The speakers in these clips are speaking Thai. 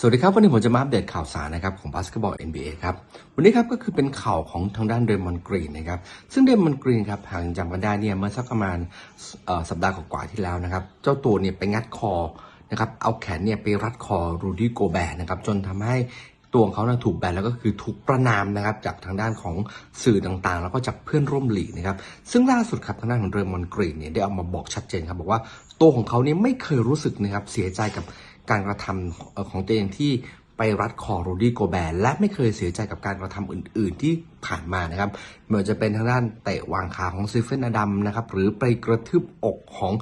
สวัสดีครับ วันนี้ผมจะมาอัปเดตข่าวสารนะครับของบาสเกตบอล NBA ครับ วันนี้ครับก็คือเป็นข่าวของทางด้านเดมอนกรีนนะครับซึ่งเดมอนกรีนครับหากจำกันได้เนี่ยเมื่อสักประมาณสัปดาห์กว่าที่แล้วนะครับ เจ้าตัวเนี่ยไปงัดคอนะครับเอาแขนเนี่ยไปรัดคอรูดี้โกแบร์นะครับจนทำให้ตัวของเขานะถูกแบนแล้วก็คือถูกประนามนะครับจากทางด้านของสื่อต่างๆ แล้วก็จากเพื่อนร่วมหลีกนะครับซึ่งล่าสุดครับทางด้านของเดมอนกรีนเนี่ยได้ออกมาบอกชัดเจนครับบอกว่าตัวของเขาเนี่ยไม่เคยรู้สึกนะครับเสียใจกับ การกระทำเอ่อของตัวเองที่ไปรัดคอโรดี้โกแบร์และไม่เคยเสียใจกับการกระทำอื่น ๆ ที่ผ่านมานะครับไม่ว่าจะเป็นทางด้านเตะวางขาของซิฟเฟนอดัมนะครับหรือไปกระทืบอกของ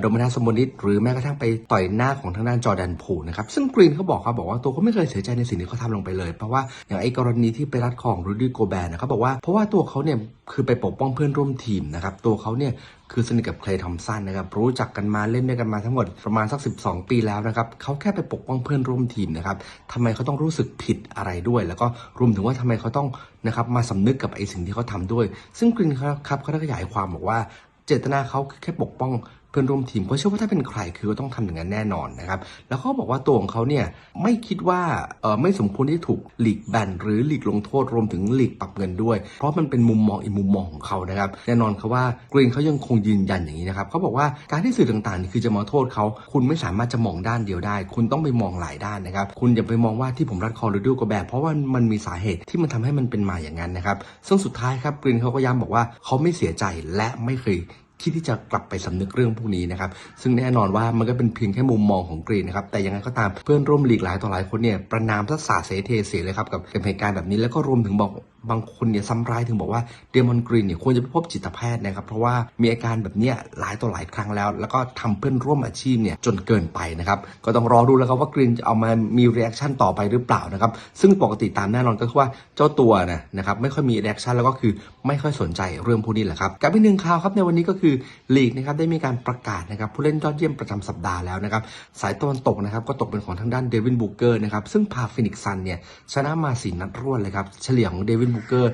โดมินาสโมนิสหรือแม้กระทั่งไปต่อยหน้าของทางด้านจอร์แดนพูนะครับซึ่งกรีนเขาบอกครับบอกว่าตัวเขาไม่เคยเสียใจในสิ่งที่เขาทำลงไปเลย เพราะว่าอย่างไอ้กรณีที่ไปรัดคอของโรดี้โกแบร์นะเขาบอกว่าเพราะว่าตัวเขาเนี่ย คือไปปกป้องเพื่อนร่วมทีมนะครับ ตัวเขาเนี่ยคือสนิทกับเคลย์ทอมสันนะครับรู้จักกันมาเล่นด้วยกันมาทั้งหมดประมาณสัก 12 ปีแล้วนะครับเขาแค่ไปปกป้องเพื่อนร่วมทีมนะครับทำไมเขาต้องรู้สึกผิดอะไรด้วย แล้วก็รวมถึงว่าทำไมเขาต้องนะครับมาสำนึกกับไอ้สิ่งที่เขาทำด้วย ซึ่งกรีนครับเขาได้ขยายความบอกว่า เจตนาเขาแค่ปกป้อง พื่อนร่วมทีมเพราะเชื่อว่าถ้าเป็นใครคือก็ต้องทำอย่างนั้นแน่นอนนะครับ แล้วเขาบอกว่าตัวของเขาเนี่ยไม่คิดว่าเออไม่สมควรที่ถูกหลีกแบนหรือหลีกลงโทษรวมถึงหลีกปรับเงินด้วย เพราะมันเป็นมุมมองอีกมุมมองของเขานะครับแน่นอนครับว่ากรีนเขายังคงยืนยันอย่างนี้นะครับเขาบอกว่าการที่สื่อต่างๆนี่คือจะมาโทษเขาคุณไม่สามารถจะมองด้านเดียวได้ คุณต้องไปมองหลายด้านนะครับคุณอย่าไปมองว่าที่ผมรัดคอร์ดิวกับแบบเพราะว่ามันมีสาเหตุที่มันทำให้มันเป็นมาอย่างนั้นนะครับซึ่งสุดท้ายครับกรีนเขาก็ย้ำบอกว่าเขาไม่เสียใจและไม่เคย คิดที่จะกลับไปสำนึกเรื่องพวกนี้นะครับ ซึ่งแน่นอนว่ามันก็เป็นเพียงแค่มุมมองของกรีนนะครับ แต่ยังไงก็ตามเพื่อนร่วมหลีกหลายต่อหลายคนเนี่ยประนามทัศาเสเทเสียเลยครับกับเหตุการณ์แบบนี้แล้วก็รวมถึงบอก บางคนเนี่ยซ้ำร้ายถึงบอกว่าเดมอนกรีนเนี่ยควรจะไปพบจิตแพทย์นะครับ เพราะว่ามีอาการแบบเนี้ยหลายต่อหลายครั้งแล้ว แล้วก็ทำเพื่อนร่วมอาชีพเนี่ยจนเกินไปนะครับ ก็ต้องรอดูแล้วครับว่ากรีนจะเอามามีเรีแอคชั่นต่อไปหรือเปล่านะครับ ซึ่งปกติตามแน่นอนก็คือว่าเจ้าตัวนะนะครับไม่ค่อยมีเรีแอคชั่นแล้วก็คือไม่ค่อยสนใจเรื่องพวกนี้แหละครับกับอีกหนึ่งข่าวครับในวันนี้ก็คือลีกนะครับได้มีการประกาศนะครับผู้เล่นยอดเยี่ยมประจำสัปดาห์แล้วนะครับสายตะวันตกนะครับก็ตกเป็นของทางด้านเดวินบูเกอร์นะครับซึ่งพาฟินิกซ์ซันเนี่ยชนะมาสี่นัดรวดเลยครับเฉลี่ยของเดวินบูเกอร์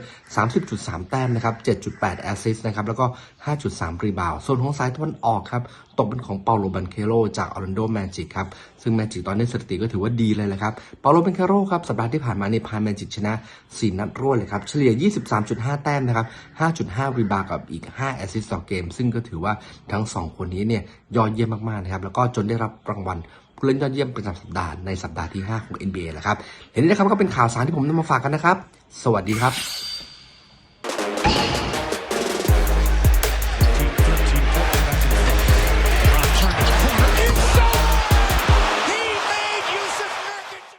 30.3 แต้มนะครับ 7.8 แอสซิสต์นะครับ แล้วก็ 5.3 รีบาวด์ส่วนของสายตะวันออกครับ ตกเป็นของเปาโลบันเคโรจากออร์แลนโดแมจิกครับ ซึ่งแมจิกตอนนี้สถิติก็ถือว่าดีเลยแหละครับ เปาโลบันเคโรครับ สัปดาห์ที่ผ่านมาในพาแมจิกชนะ 4 นัดรวดเลยครับ เฉลี่ย 23.5 แต้มนะครับ 5.5 รีบาวด์กับอีก 5 แอสซิสต์ต่อเกม ซึ่งก็ถือว่าทั้ง 2 คนนี้เนี่ยยอดเยี่ยมมากๆนะครับ แล้วก็จนได้รับรางวัล ผู้เล่นยอดเยี่ยมประจำสัปดาห์ในสัปดาห์ที่ 5 ของ NBA แหละครับเห็นไหมครับก็เป็นข่าวสารที่ผมนำมาฝากกันนะครับ สวัสดีครับ